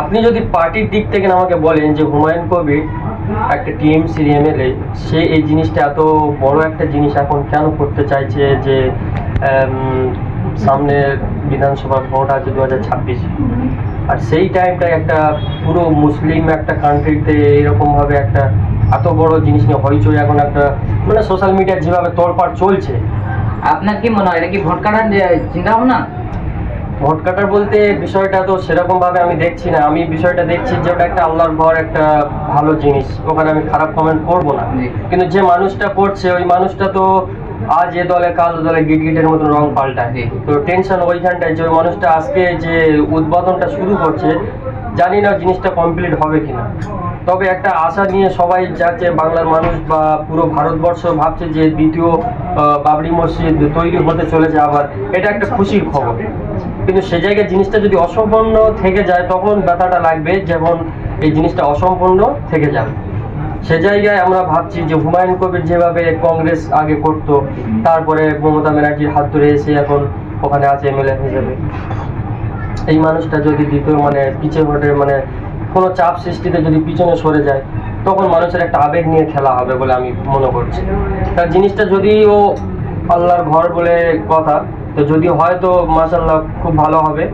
আপনি যদি পার্টির দিক থেকে আমাকে বলেন যে হুমায়ুন কবির একটা টিএমসির এমএলএ সে এই জিনিসটা এত বড় একটা জিনিস এখন কেন করতে চাইছে যে সামনে বিধানসভা ভোট আছে দু হাজার ছাব্বিশে? আর সেই টাইমটায় একটা পুরো মুসলিম একটা কান্ট্রিতে এরকমভাবে একটা এত বড় জিনিস নিয়ে হইচই এখন একটা মানে সোশ্যাল মিডিয়া যেভাবে তোড়পাড় চলছে। আপনার কি মনে হয়, এটা কি ভোট কাটার চিন্তা ভাবনা? ভোট কাটার বলতে বিষয়টা তো সেরকম ভাবে আমি দেখছি না। আমি বিষয়টা দেখছি যে ওটা একটা আল্লাহর ঘর একটা ভালো জিনিস। ওখানে আমি খারাপ কমেন্ট করব না। কিন্তু যে মানুষটা করছে ওই মানুষটা তো আজ এ দলে কাল দলে গিট গিটের মতো রং পাল্টায়। তো টেনশন ওইখানটায় যে ওই মানুষটা আজকে যে উদ্বোধনটা শুরু করছে জানি না জিনিসটা কমপ্লিট হবে কিনা। তবে একটা আশা নিয়ে সবাই যাচ্ছে বাংলার মানুষ বা পুরো ভারতবর্ষ ভাবছে যে দ্বিতীয় বাবরি মসজিদ তৈরি হতে চলেছে আবার। এটা একটা খুশির খবর। কিন্তু সে জায়গায় জিনিসটা যদি অসম্পূর্ণ থেকে যায়, তখন ব্যথাটা লাগবে, যেমন এই জিনিসটা অসম্পূর্ণ থেকে যাবে। সে জায়গায় আমরা ভাবছি যে হুমায়ুন কবির যেভাবে কংগ্রেস আগে করত, তারপরে মমতা ব্যানার্জির হাত ধরে এসে এখন ওখানে আছে এমএলএ হিসেবে। এই মানুষটা যদি দ্বিতীয় মানে পিছিয়ে ভোটে মানে কোনো চাপ সৃষ্টিতে যদি পিছনে সরে যায়, তখন মানুষের একটা আবেগ নিয়ে খেলা হবে বলে আমি মনে করছি। তার জিনিসটা যদি ও আল্লাহর ঘর বলে কথা তো যদি হয় তো মাসাল্লাহ খুব ভালো হবে।